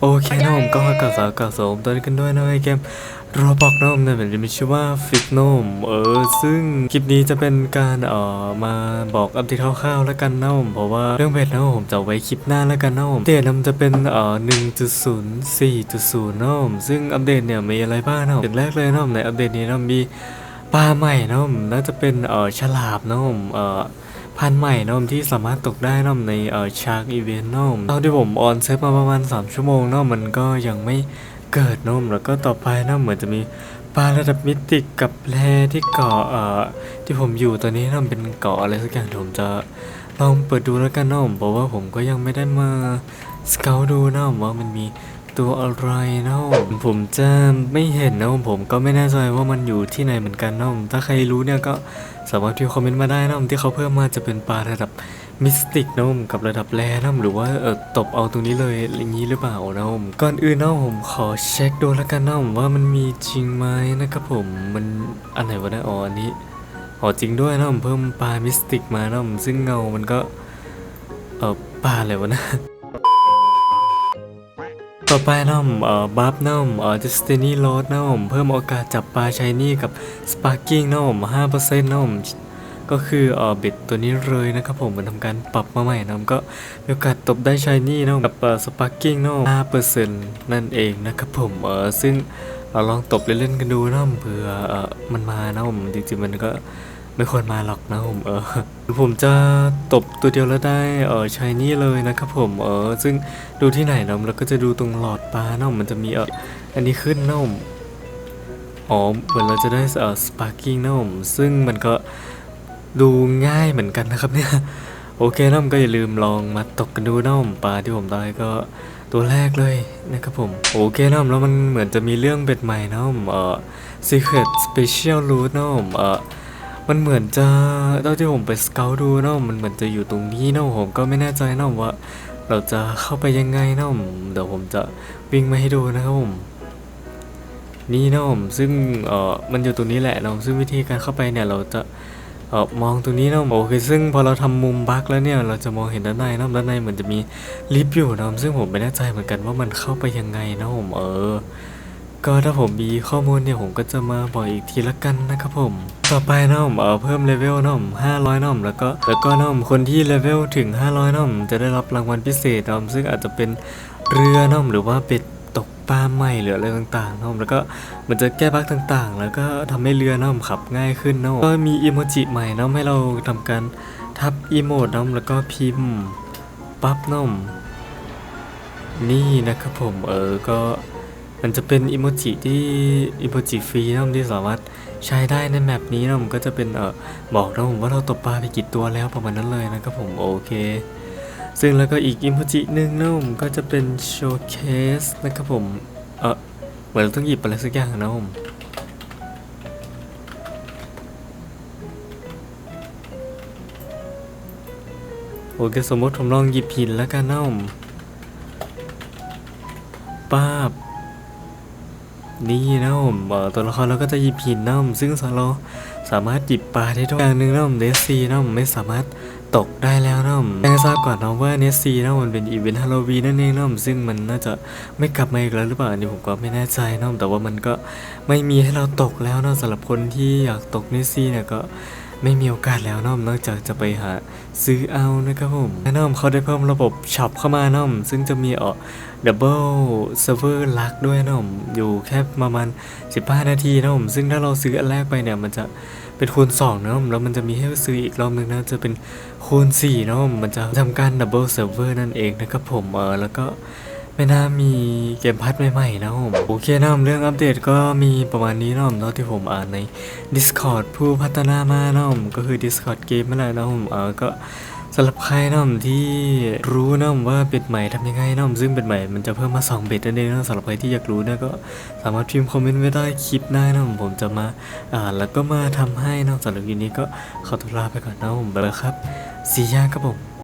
โอเคนะผมก็กับสาวกับสมตอนนี้กันด้วยนะไอเกมโรบอกนะผมเนี่ยมันจะมีชื่อว่าฟิตโนมเออซึ่งคลิปนี้จะเป็นการเอ่อมาบอกอัปเดตคร่าวๆแล้วกันนะผมเพราะว่าเรื่องเพจนะผมจะเอาไว้คลิปหน้าแล้วกันนะผมอัปเดตนะมันจะเป็นเอ่อ1.04.0นะผมซึ่งอัปเดตเนี่ยมีอะไรบ้างนะผมอย่างแรกเลยนะผมในอัปเดตนี้นะมีปลาใหม่นะผมน่าจะเป็นเอ่อฉลามนะผมเอ่อ พันธุ์ใหม่นมที่สามารถตกได้นมในเอ่อชาร์กอีเวนต์นมเท่าที่ผมออนเซฟมาประมาณ 3 ชั่วโมงนมมันก็ยังไม่เกิดนมแล้วก็ต่อไปนมเหมือนจะมีปลาระดับมิติกกับแพที่เกาะเอ่อที่ผมอยู่ตอนนี้นมเป็นเกาะอะไรสักอย่างผมจะลองเปิดดูแล้วกันนมเพราะว่าผมก็ยังไม่ได้มาสเกลดูนมว่ามันมี ตัวอะไรนมผมจะไม่เห็นนะผมก็ไม่แน่ใจว่ามันอยู่ที่ไหนเหมือนกันนมถ้าใครรู้เนี่ยก็สามารถที่คอมเมนต์มาได้นะที่เขาเพิ่มมาจะเป็นปลาระดับมิสติกนะผมกับระดับแรนะผมหรือว่าเออตบเอาตรงนี้เลยอย่างนี้หรือเปล่านะผมก่อนอื่นนะผมขอเช็คดูแล้วกันนะผมว่ามันมีจริงไหมนะครับผมมันอันไหนวะเนะอ๋ออันนี้อ๋อจริงด้วยนะผมเพิ่มปลามิสติกมานะผมซึ่งเงามันก็เออปลาอะไรวะนะ ต่อไปนะผมเอ่อบัฟนะผมเอ่อ Destiny Load นะผมเพิ่มโอกาสจับปลาชายนี่กับ Sparking นะผม5%นะผมก็คือเอ่อบ็ดตัวนี้เลยนะครับผมมันทำการปรับมาใหม่นะผมก็มีโอกาสตบได้ชายนี่นะผมกับเอ่อ Sparking นะผม5%นั่นเองนะครับผมเอ่อซึ่งเราลองตบเล่นๆกันดูนะผมเผื่อเอ่อมันมานะผมจริงๆมันก็ ไม่ควรมาหรอกนะผมเออผมจะตบตัวเดียวแล้วได้เออชายนี่เลยนะครับผมเออซึ่งดูที่ไหนนาะแล้วก็จะดูตรงหลอดปลาเนาะมันจะมีเอออันนี้ขึ้นเนาะอ๋อเหมือนเราจะได้เออสปาร์กิ้งเนาะซึ่งมันก็ดูง่ายเหมือนกันนะครับเนี่ยโอเคเนาะก็อย่าลืมลองมาตกกันดูเนาะปลาที่ผมได้ก็ตัวแรกเลยนะครับผมโอเคเนาะแล้วมันเหมือนจะมีเรื่องเบ็ดใหม่เนาะเออ Secret Special Route เนาะเออ มันเหมือนจะเท่าที่ผมไปสเกลดูเนาะมันเหมือนจะอยู่ตรงนี้เนาะผมก็ไม่แน่ใจเนาะว่า เราจะเข้าไปยังไงเนาะเดี๋ยวผมจะวิ่งมาให้ดูนะครับผมนี่เนาะซึ่งเออมันอยู่ตรงนี้แหละเนาะซึ่งวิธีการเข้าไปเนี่ยเราจะเออมองตรงนี้เนาะโอเคซึ่งพอเราทำมุมบั๊กแล้วเนี่ยเราจะมองเห็นด้านในเนาะด้านในเหมือนจะมีลิฟต์อยู่เนาะซึ่งผมไม่แน่ใจเหมือนกันว่ามันเข้าไปยังไงเนาะผมเออ ก็ถ้าผมมีข้อมูลเนี่ยผมก็จะมาบอกอีกทีละกันนะครับผม ต่อไปนะผมเออเพิ่มเลเวลนะผม500นะผมแล้วก็แล้วก็นะผมคนที่เลเวลถึง 500นะผมจะได้รับรางวัลพิเศษนะผมซึ่งอาจจะเป็นเรือนะผมหรือว่าเป็ดตกปลาใหม่หรืออะไรต่างๆนะผมแล้วก็มันจะแก้บั๊กต่างๆ แล้วก็ทำให้เรือนะผมขับง่ายขึ้นนะผมก็มีอีโมจิใหม่นะผมให้เราทำการทับอีโมดนะผมแล้วก็พิมพ์ปั๊บนะผมนี่นะครับผมเออก็ มันจะเป็นอิโมจิที่อิโมจิฟรีนะผมที่สามารถใช้ได้ในแมปนี้นะผมก็จะเป็นเออบอกนะผมว่าเราตบปลาไปกี่ตัวแล้วประมาณนั้นเลยนะครับผมโอเค ซึ่งแล้วก็อีกอิโมจิหนึ่งนะผมก็จะเป็นโชว์เคสนะครับผมเออเหมือนเราต้องหยิบอะไรสักอย่างนะผมโอเคสมมติผมลองหยิบหินแล้วกันนะผมป้าบ นี่นะผมเอ่อตัวละครเราก็จะหยิบหินนะผมซึ่งเราสามารถหยิบปลาได้ด้วอย่างหนึ่งนะผมเนสซีนะผมไม่สามารถตกได้แล้วนะผมแจ้งให้ทราบก่อนนะว่าเนสซีนะผมมันเป็นอีเวนต์ฮาโลวีนนั่นเองนะผมซึ่งมันน่าจะไม่กลับมาอีกแล้วหรือเปล่าอันนี้ผมก็ไม่แน่ใจนะผมแต่ว่ามันก็ไม่มีให้เราตกแล้วนะสำหรับคนที่อยากตกเนสซีเนี่ยก็ ไม่มีโอกาสแล้วนะผมนอกจากจะไปหาซื้อเอานะครับผมนะนำเขาได้เพิ่มระบบช็อปเข้ามานะผมซึ่งจะมีเออดับเบิลเซิร์ฟเวอร์ลักด้วยนะผมอยู่แค่ประมาณ 15 นาทีนะผมซึ่งถ้าเราซื้ออันแรกไปเนี่ยมันจะเป็นคูณ2นะผมแล้วมันจะมีให้ซื้ออีกรอบนึงนะจะเป็นคูณ4นะผมมันจะทำการดับเบิลเซิร์ฟเวอร์นั่นเองนะครับผมเออแล้วก็ ไม่น่ามีเกมพัทใหม่ๆนะผมโอเคนะผมเรื่องอัปเดตก็มีประมาณนี้นะผมเท่าที่ผมอ่านใน Discord ผู้พัฒนามานะผมก็คือ Discord เกมนั่นแหละนะผมเออก็สำหรับใครนะผมที่รู้นะผมว่าเบ็ดใหม่ทำยังไงนะผมซึ่งเบ็ดใหม่มันจะเพิ่มมา2เบ็ดนั่นเองนะสำหรับใครที่อยากรู้นี่ยก็สามารถพิมพ์คอมเมนต์ไว้ได้คลิปได้นะผมผมจะมาอ่านแล้วก็มาทำให้นะสำหรับวันนี้ก็ขอตัวลาไปก่อนนะผมไปแล้วครับสีย่าครับผม